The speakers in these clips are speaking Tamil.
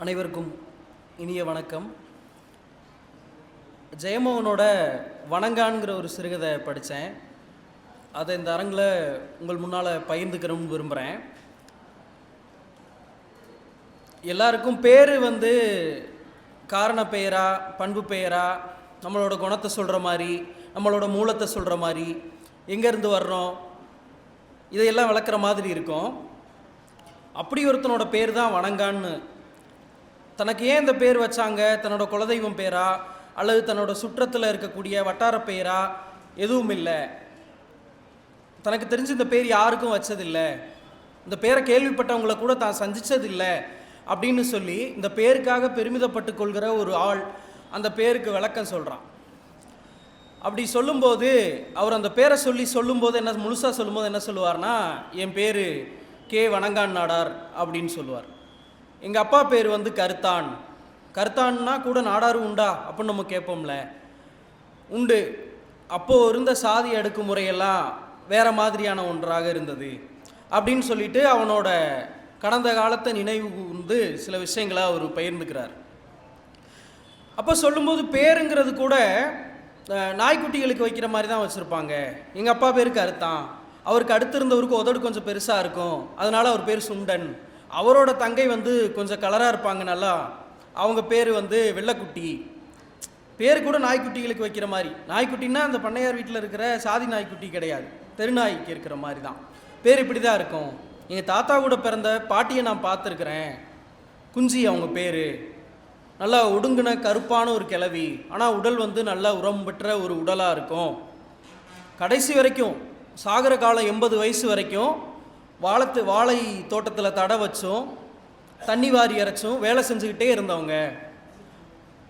அனைவருக்கும் இனிய வணக்கம். ஜெயமோகனோட வணங்கான்கிற ஒரு சிறுகதை படித்தேன். அதை இந்த அரங்கில் உங்கள் முன்னால் பகிர்ந்துக்கிறோம்னு விரும்புகிறேன். எல்லாருக்கும் பேர் வந்து காரண பெயரா பண்பு பெயரா நம்மளோட குணத்தை சொல்கிற மாதிரி நம்மளோட மூலத்தை சொல்கிற மாதிரி எங்கேருந்து வர்றோம் இதையெல்லாம் விளக்குற மாதிரி இருக்கும். அப்படி ஒருத்தனோட பேர் தான் வணங்கான்னு தனக்கு ஏன் இந்த பேர் வச்சாங்க? தன்னோட குலதெய்வம் பேரா? அல்லது தன்னோட சுற்றத்தில் இருக்கக்கூடிய வட்டார பெயரா எதுவும் இல்லை. தனக்கு தெரிஞ்சு இந்த பேர் யாருக்கும் வச்சதில்லை. இந்த பேரை கேள்விப்பட்டவங்கள கூட தான் சந்தித்ததில்லை அப்படின்னு சொல்லி இந்த பேருக்காக பெருமிதப்பட்டு கொள்கிற ஒரு ஆள் அந்த பேருக்கு விளக்கம் சொல்கிறான் அப்படி சொல்லும்போது அவர் அந்த பேரை சொல்லி சொல்லும்போது என்ன முழுசாக சொல்லும்போது என்ன சொல்லுவார்னா என் பேர் கே வணங்கான் நாடார் அப்படின்னு சொல்லுவார். எங்கள் அப்பா பேர் வந்து கருத்தான். கருத்தான்னா கூட நாடாரு உண்டா? அப்படின்னு நம்ம கேட்போம்ல உண்டு. அப்போது இருந்த சாதி அடுக்குமுறையெல்லாம் வேற மாதிரியான ஒன்றாக இருந்தது. அப்படின்னு சொல்லிட்டு அவனோட கடந்த காலத்தை நினைவு கூர்ந்து சில விஷயங்களை அவர் பகிர்ந்துக்கிறார். அப்போ சொல்லும்போது பேருங்கிறது கூட நாய்க்குட்டிகளுக்கு வைக்கிற மாதிரி தான் வச்சுருப்பாங்க. எங்கள் அப்பா பேருக்கு அறுத்தான் அவருக்கு அடுத்து இருந்தவருக்கு உதடு கொஞ்சம் பெருசாக இருக்கும். அதனால் அவர் பேர் சுண்டன். அவரோட தங்கை வந்து கொஞ்சம் கலராக இருப்பாங்க நல்லா. அவங்க பேர் வந்து வெள்ளைக்குட்டி. பேர் கூட நாய்க்குட்டிகளுக்கு வைக்கிற மாதிரி. நாய்க்குட்டின்னா அந்த பண்ணையார் வீட்டில் இருக்கிற சாதி நாய்க்குட்டி கிடையாது. தெருநாய்க்கு இருக்கிற மாதிரி தான் பேர் இப்படி தான் இருக்கும். எங்கள் தாத்தா கூட பிறந்த பாட்டியை நான் பார்த்துருக்குறேன். குஞ்சி அவங்க பேர். நல்லா ஒடுங்கின கருப்பான ஒரு கிளவி ஆனால் உடல் வந்து நல்லா உரம் பெற்ற ஒரு உடலாக இருக்கும். கடைசி வரைக்கும் சாகர காலம் எண்பது வயசு வரைக்கும் வாழைத்து வாழை தோட்டத்தில் தடை வச்சும் தண்ணி வாரி இறைச்சும் வேலை செஞ்சுக்கிட்டே இருந்தவங்க.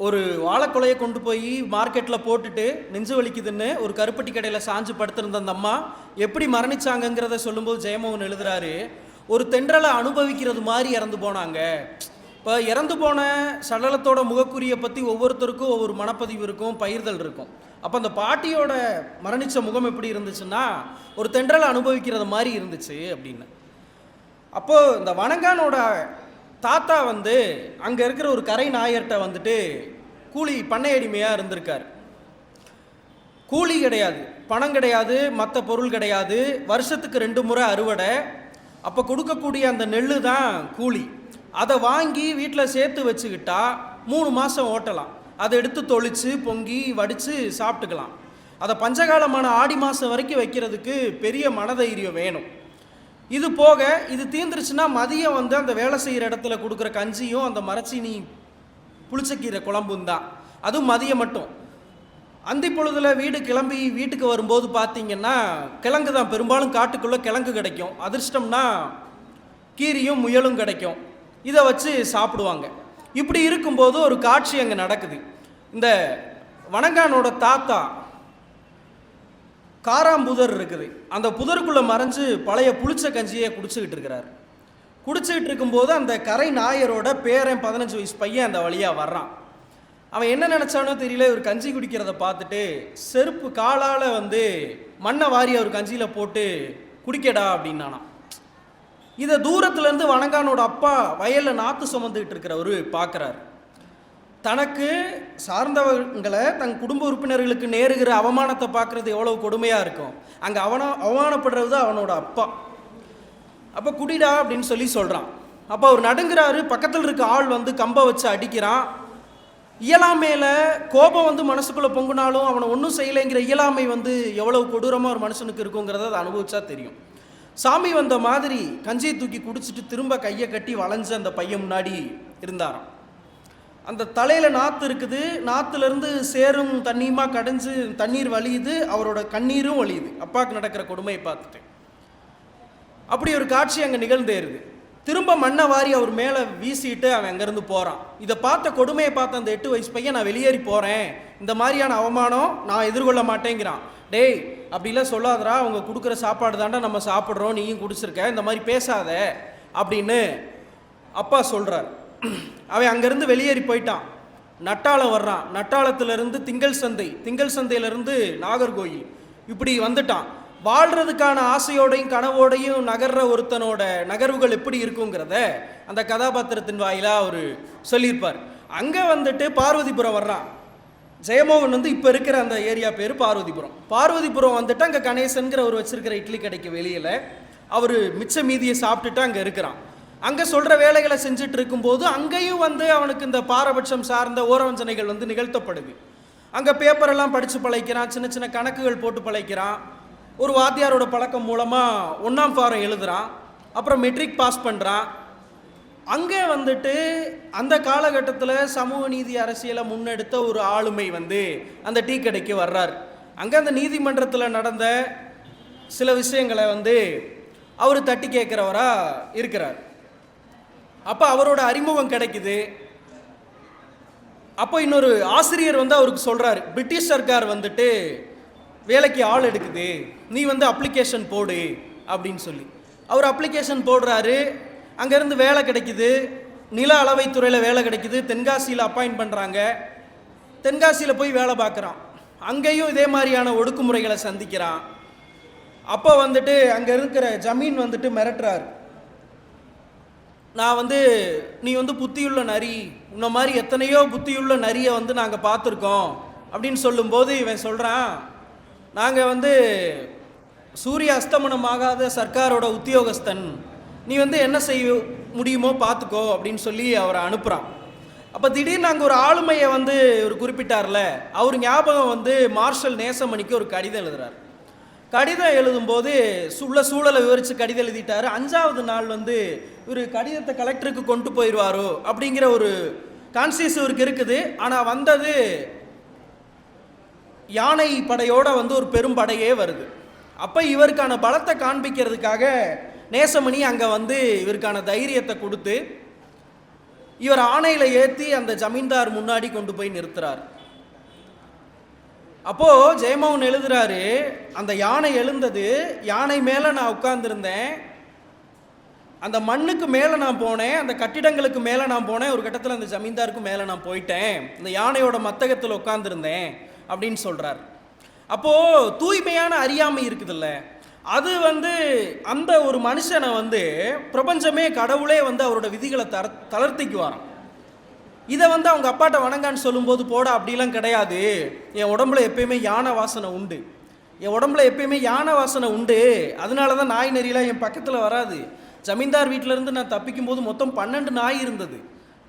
ஒரு வாழைக்குலையை கொண்டு போய் மார்க்கெட்டில் போட்டுட்டு நெஞ்சு வலிக்குதுன்னு ஒரு கருப்பட்டி கடையில் சாஞ்சு படுத்திருந்த அந்த அம்மா எப்படி மரணிச்சாங்கங்கிறத சொல்லும்போது ஜெயமோகன் எழுதுறாரு. ஒரு தென்றலை அனுபவிக்கிறது மாதிரி இறந்து போனாங்க. இப்போ இறந்து போன சடலத்தோட முகக்குறியை பற்றி ஒவ்வொருத்தருக்கும் ஒவ்வொரு மனப்பதிவு இருக்கும் பயிர்தல் இருக்கும். அப்போ அந்த பாட்டியோட மரணித்த முகம் எப்படி இருந்துச்சுன்னா ஒரு தென்றலை அனுபவிக்கிறது மாதிரி இருந்துச்சு அப்படின்னு. அப்போது இந்த வணங்கானோட தாத்தா வந்து அங்கே இருக்கிற ஒரு கரை நாயர்கிட்ட வந்துட்டு கூலி பண்ணை அடிமையாக இருந்திருக்கார். கூலி கிடையாது பணம் கிடையாது மற்ற பொருள் கிடையாது வருஷத்துக்கு ரெண்டு முறை அறுவடை அப்போ கொடுக்கக்கூடிய அந்த நெல் தான் கூலி. அதை வாங்கி வீட்டில் சேர்த்து வச்சுக்கிட்டா மூணு மாதம் ஓட்டலாம். அதை எடுத்து தொளித்து பொங்கி வடித்து சாப்பிட்டுக்கலாம். அதை பஞ்சகாலமான ஆடி மாதம் வரைக்கும் வைக்கிறதுக்கு பெரிய மனதைரியம் வேணும். இது போக இது தீர்ந்துருச்சுன்னா மதியம் வந்து அந்த வேலை செய்கிற இடத்துல கொடுக்குற கஞ்சியும் அந்த மரச்சீனி புளிச்சக்கீரை குழம்பும் தான். அதுவும் மதியம் மட்டும். அந்தி பொழுதுல வீடு கிளம்பி வீட்டுக்கு வரும்போது பார்த்தீங்கன்னா கிழங்கு தான். பெரும்பாலும் காட்டுக்குள்ளே கிழங்கு கிடைக்கும். அதிர்ஷ்டம்னா கீரியும் முயலும் கிடைக்கும். இதை வச்சு சாப்பிடுவாங்க. இப்படி இருக்கும்போது ஒரு காட்சி அங்கே நடக்குது. இந்த வணங்கானோட தாத்தா காராம்புதர் இருக்குது. அந்த புதருக்குள்ளே மறைஞ்சு பழைய புளிச்ச கஞ்சியை குடிச்சுக்கிட்டு இருக்கிறார். குடிச்சுக்கிட்டு இருக்கும்போது அந்த கரை நாயரோட பேரன் பதினஞ்சு வயசு பையன் அந்த வழியாக வர்றான். அவன் என்ன நினச்சானோ தெரியல இவர் கஞ்சி குடிக்கிறத பார்த்துட்டு செருப்பு காலால் வந்து மண்ணை வாரி அவர் கஞ்சியில் போட்டு குடிக்கடா அப்படின்னானான் இதை தூரத்துலேருந்து வணங்கானோட அப்பா வயலில் நாற்று சுமந்துக்கிட்டு இருக்கிறவரு பார்க்குறாரு தனக்கு சார்ந்தவங்களை தன் குடும்ப உறுப்பினர்களுக்கு நேருகிற அவமானத்தை பார்க்குறது எவ்வளோ கொடுமையாக இருக்கும். அங்கே அவன அவமானப்படுறது தான் அவனோட அப்பா. அப்போ குடிடா அப்படின்னு சொல்லி சொல்கிறான் அப்போ அவர் நடுங்கிறாரு பக்கத்தில் இருக்க ஆள் வந்து கம்பை வச்சு அடிக்கிறான். இயலாமையில் கோபம் வந்து மனசுக்குள்ளே பொங்குனாலும் அவனை ஒன்றும் செய்யலைங்கிற இயலாமை வந்து எவ்வளவு கொடூரமாக ஒரு மனுஷனுக்கு இருக்குங்கிறத அதை அனுபவிச்சா தெரியும். சாமி வந்த மாதிரி கஞ்சியை தூக்கி குடிச்சிட்டு திரும்ப கையை கட்டி வளைஞ்சு அந்த பையன் முன்னாடி இருந்தாராம். அந்த தலையில் நாற்று இருக்குது. நாற்றுலேருந்து சேரும் தண்ணியுமா கடைஞ்சு தண்ணீர் வலியுது அவரோட கண்ணீரும் வலியுது அப்பாவுக்கு நடக்கிற கொடுமையை பார்த்துட்டு அப்படி ஒரு காட்சி அங்கே நிகழ்ந்தேருது திரும்ப மண்ணை வாரி அவர் மேலே வீசிட்டு அவன் அங்கேருந்து போகிறான் இதை பார்த்த கொடுமையை பார்த்த அந்த எட்டு வயசு பையன் நான் வெளியேறி போகிறேன் இந்த மாதிரியான அவமானம் நான் எதிர்கொள்ள மாட்டேங்கிறான். டேய் அப்படிலாம் சொல்லாதடா அவங்க கொடுக்குற சாப்பாடு தாண்டா நம்ம சாப்பிட்றோம் நீயும் குடிச்சிருக்க இந்த மாதிரி பேசாத அப்படின்னு அப்பா சொல்கிறார் அவன் அங்கேருந்து வெளியேறி போயிட்டான். நட்டாளம் வர்றான். நட்டாளத்திலிருந்து திங்கள் சந்தை திங்கள் சந்தையிலேருந்து நாகர்கோயில் இப்படி வந்துட்டான். வாழ்கிறதுக்கான ஆசையோடையும் கனவோடையும் நகர்ற ஒருத்தனோட நகர்வுகள் எப்படி இருக்குங்கிறத அந்த கதாபாத்திரத்தின் வாயிலாக அவர் சொல்லியிருப்பார். அங்கே வந்துட்டு பார்வதிபுரம் வர்றான். ஜெயமோகன் வந்து இப்போ இருக்கிற அந்த ஏரியா பேர் பார்வதிபுரம். பார்வதிபுரம் வந்துட்டு அங்கே கணேசன்கிற ஒரு வச்சிருக்கிற இட்லி கடைக்கு வெளியில் அவர் மிச்ச மீதியை சாப்பிட்டுட்டு அங்கே இருக்கிறான். அங்கே சொல்கிற வேலைகளை செஞ்சுட்டு இருக்கும்போது அங்கேயும் வந்து அவனுக்கு இந்த பாரபட்சம் சார்ந்த ஓரவஞ்சனைகள் வந்து நிகழ்த்தப்படுது. அங்கே பேப்பரெல்லாம் படித்து பழக்கிறான் சின்ன சின்ன கணக்குகள் போட்டு பழைக்கிறான். ஒரு வாத்தியாரோட பழக்கம் மூலமாக ஒன்றாம் பாரம் எழுதுறான். அப்புறம் மெட்ரிக் பாஸ் பண்ணுறான் அங்கே வந்துட்டு அந்த காலகட்டத்தில் சமூக நீதி அரசியலை முன்னெடுத்த ஒரு ஆளுமை வந்து அந்த டீ கடைக்கு வர்றார். அங்கே அந்த நீதிமன்றத்தில் நடந்த சில விஷயங்களை வந்து அவர் தட்டி கேட்குறவரா இருக்கிறார். அப்போ அவரோட அறிமுகம் கிடைக்குது. அப்போ இன்னொரு ஆசிரியர் வந்து அவருக்கு சொல்கிறார் பிரிட்டிஷ் சர்க்கார் வந்துட்டு வேலைக்கு ஆள் எடுக்குது. நீ வந்து அப்ளிகேஷன் போடு. அப்படின்னு சொல்லி. அவர் அப்ளிகேஷன் போடுறாரு. அங்கேருந்து வேலை கிடைக்குது. நில அளவைத்துறையில் வேலை கிடைக்குது. தென்காசியில் அப்பாயிண்ட் பண்ணுறாங்க தென்காசியில் போய் வேலை பார்க்குறான். அங்கேயும் இதே மாதிரியான ஒடுக்குமுறைகளை சந்திக்கிறான். அப்போ வந்துட்டு அங்கே இருக்கிற ஜமீன் வந்துட்டு மிரட்டுறாரு. நான் வந்து நீ வந்து புத்தியுள்ள நரி. உன்ன மாதிரி எத்தனையோ புத்தியுள்ள நரியை வந்து நாங்கள் பார்த்துருக்கோம். அப்படின்னு சொல்லும்போது இவன் சொல்கிறான் நாங்கள் வந்து சூரிய அஸ்தமனம் ஆகாத சர்க்காரோட உத்தியோகஸ்தன். நீ வந்து என்ன செய்ய முடியுமோ பார்த்துக்கோ அப்படின்னு சொல்லி அவரை அனுப்புகிறான் அப்போ திடீர்னு அங்கே ஒரு ஆளுமையை வந்து ஒரு குறிப்பிட்டார்ல அவர் ஞாபகம் வந்து மார்ஷல் நேசமணிக்கு ஒரு கடிதம் எழுதுறார். கடிதம் எழுதும்போது உள்ள சூழலை விவரித்து கடிதம் எழுதிட்டார். அஞ்சாவது நாள் வந்து இவர் கடிதத்தை கலெக்டருக்கு கொண்டு போயிடுவாரோ அப்படிங்கிற ஒரு கான்சியஸ் இவருக்கு இருக்குது. ஆனால் வந்தது யானை படையோட வந்து ஒரு பெரும் படையே வருது. அப்போ இவருக்கான பலத்தை காண்பிக்கிறதுக்காக நேசமணி அங்கே வந்து இவருக்கான தைரியத்தை கொடுத்து இவர் ஆணையில் ஏற்றி அந்த ஜமீன்தார் முன்னாடி கொண்டு போய் நிறுத்துறார். அப்போது ஜெயமோகன் எழுதுறாரு அந்த யானை எழுந்தது யானை மேலே நான் உட்கார்ந்துருந்தேன் அந்த மண்ணுக்கு மேலே நான் போனேன் அந்த கட்டிடங்களுக்கு மேலே நான் போனேன் ஒரு கட்டத்தில் அந்த ஜமீன்தாருக்கு மேலே நான் போயிட்டேன் இந்த யானையோட மத்தகத்தில் உட்காந்துருந்தேன் அப்படின்னு சொல்கிறார் அப்போது தூய்மையான அறியாமை இருக்குதுல்ல அது வந்து அந்த ஒரு மனுஷனை வந்து பிரபஞ்சமே கடவுளே வந்து அவரோட விதிகளை தர தளர்த்திக்குவாராம். இதை வந்து அவங்க அப்பாட்ட வணங்கான்னு சொல்லும்போது போட அப்படிலாம் கிடையாது. என் உடம்புல எப்பயுமே யானை வாசனை உண்டு. என் உடம்புல எப்பயுமே யானை வாசனை உண்டு. அதனால தான் நாய் நெறியெலாம் என் பக்கத்தில் வராது. ஜமீன்தார் வீட்டிலேருந்து நான் தப்பிக்கும் போது மொத்தம் பன்னெண்டு நாய் இருந்தது.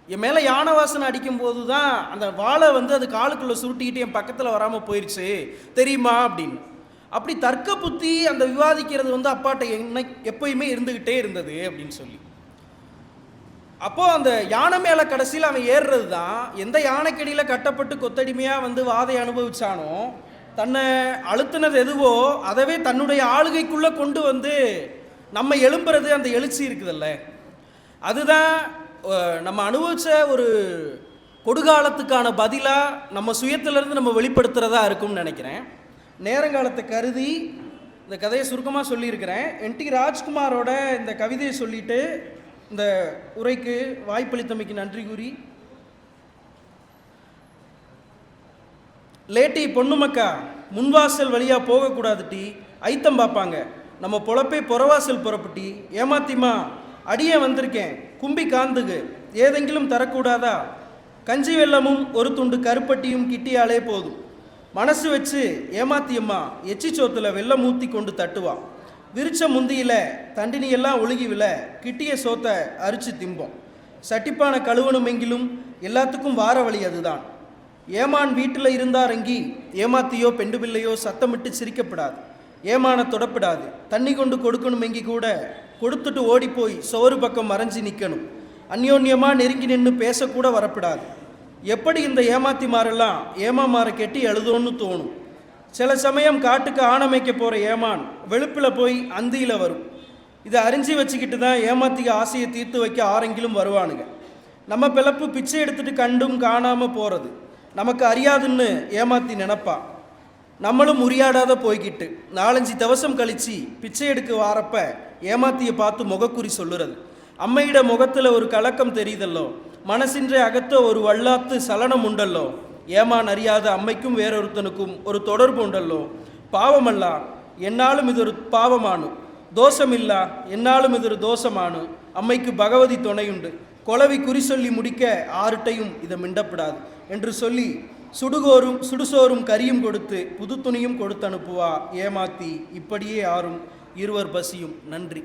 என் மேலே யானை வாசனை அடிக்கும்போது தான் அந்த வாழை வந்து அது காலுக்குள்ளே சுருட்டிக்கிட்டு என் பக்கத்தில் வராமல் போயிடுச்சு தெரியுமா அப்படின்னு. அப்படி தர்க்க புத்தி அந்த விவாதிக்கிறது வந்து அப்பாட்ட என்ன எப்பயுமே இருந்துக்கிட்டே இருந்தது அப்படின்னு சொல்லி. அப்போது அந்த யானை மேலே கடைசியில் அவன் ஏறுறது தான் எந்த யானைக்கடியில் கட்டப்பட்டு கொத்தடிமையாக வந்து வாதை அனுபவிச்சானோ தன்னை அழுத்தினது எதுவோ அதவே தன்னுடைய ஆளுகைக்குள்ளே கொண்டு வந்து நம்ம எழும்புறது அந்த எழுச்சி இருக்குதுல்ல. அதுதான் நம்ம அனுபவிச்ச ஒரு கொடுகாலத்துக்கான பதிலாக நம்ம சுயத்திலேருந்து நம்ம வெளிப்படுத்துகிறதா இருக்கும்னு நினைக்கிறேன். நேரங்காலத்தை கருதி இந்த கதையை சுருக்கமாக சொல்லியிருக்கிறேன். என் டி ராஜ்குமாரோட இந்த கவிதையை சொல்லிட்டு இந்த உரைக்கு வாய்ப்பளித்தமைக்கு நன்றி கூறி லேட்டி பொண்ணுமக்கா முன்வாசல் வழியாக போகக்கூடாது டி. ஐத்தம் பார்ப்பாங்க நம்ம பொழப்பே புறவாசல் புறப்பட்டி ஏமாத்திமா அடியே வந்திருக்கேன். கும்பி காந்துகு. ஏதெங்கிலும் தரக்கூடாதா? கஞ்சி வெள்ளமும் ஒரு துண்டு கருப்பட்டியும் கிட்டியாலே போதும். மனசு வச்சு ஏமாத்தியம்மா எச்சி சோத்துல வெள்ளம் ஊற்றி கொண்டு தட்டுவான் விரிச்ச முந்தியில தண்டினியெல்லாம் ஒழுகி விழ கிட்டிய சோத்தை அரிச்சு திம்போம். சட்டிப்பான கழுவணுமெங்கிலும் எல்லாத்துக்கும் வார வழி அதுதான். ஏமான் வீட்டில் இருந்தாரங்கி ஏமாத்தியோ பெண்டு பிள்ளையோ சத்தமிட்டு சிரிக்கப்படாது. ஏமான தொடப்படாது. தண்ணி கொண்டு கொடுக்கணுமெங்கி கூட கொடுத்துட்டு ஓடிப்போய் சோறு பக்கம் மறைஞ்சு நிற்கணும் அந்யோன்யமாக நெருங்கி நின்று பேசக்கூட வரப்படாது. எப்படி இந்த ஏமாத்திமாரெல்லாம் ஏமாமாரை கெட்டி எழுதோன்னு தோணும். சில சமயம் காட்டுக்கு ஆணமைக்க போகிற ஏமான் வெளுப்பில் போய் அந்தியில் வரும். இதை அறிஞ்சு வச்சுக்கிட்டு தான் ஏமாத்திக ஆசையை தீர்த்து வைக்க ஆரெங்கிலும் வருவானுங்க. நம்ம பிளப்பு பிச்சை எடுத்துட்டு கண்டும் காணாமல் போகிறது நமக்கு அறியாதுன்னு ஏமாத்தி நினப்பா. நம்மளும் உரியாடாத போய்கிட்டு நாலஞ்சு தவசம் கழிச்சு பிச்சை எடுக்க வாரப்ப ஏமாத்திய பார்த்து முகக்குறி சொல்லுறது. அம்மையிட முகத்தில் ஒரு கலக்கம் தெரியுதல்லோ? மனசின்றே அகத்த ஒரு வல்லாத்து சலனம் உண்டல்லோ? ஏமான் அறியாத அம்மைக்கும் வேறொருத்தனுக்கும் ஒரு தொடர்பு உண்டல்லோ? பாவமல்லா என்னாலும் இது ஒரு பாவமானு. தோஷமில்லா என்னாலும் இது ஒரு தோஷமானு. அம்மைக்கு பகவதி துணையுண்டு. கொலவி குறி சொல்லி முடிக்க ஆறுட்டையும் இதை மிண்டப்படாது என்று சொல்லி சுடுகோரும் சுடுசோறும் கரியும் கொடுத்து புது துணியும் கொடுத்து அனுப்புவா ஏமாத்தி இப்படியே ஆறும் இருவர் பசியும். நன்றி.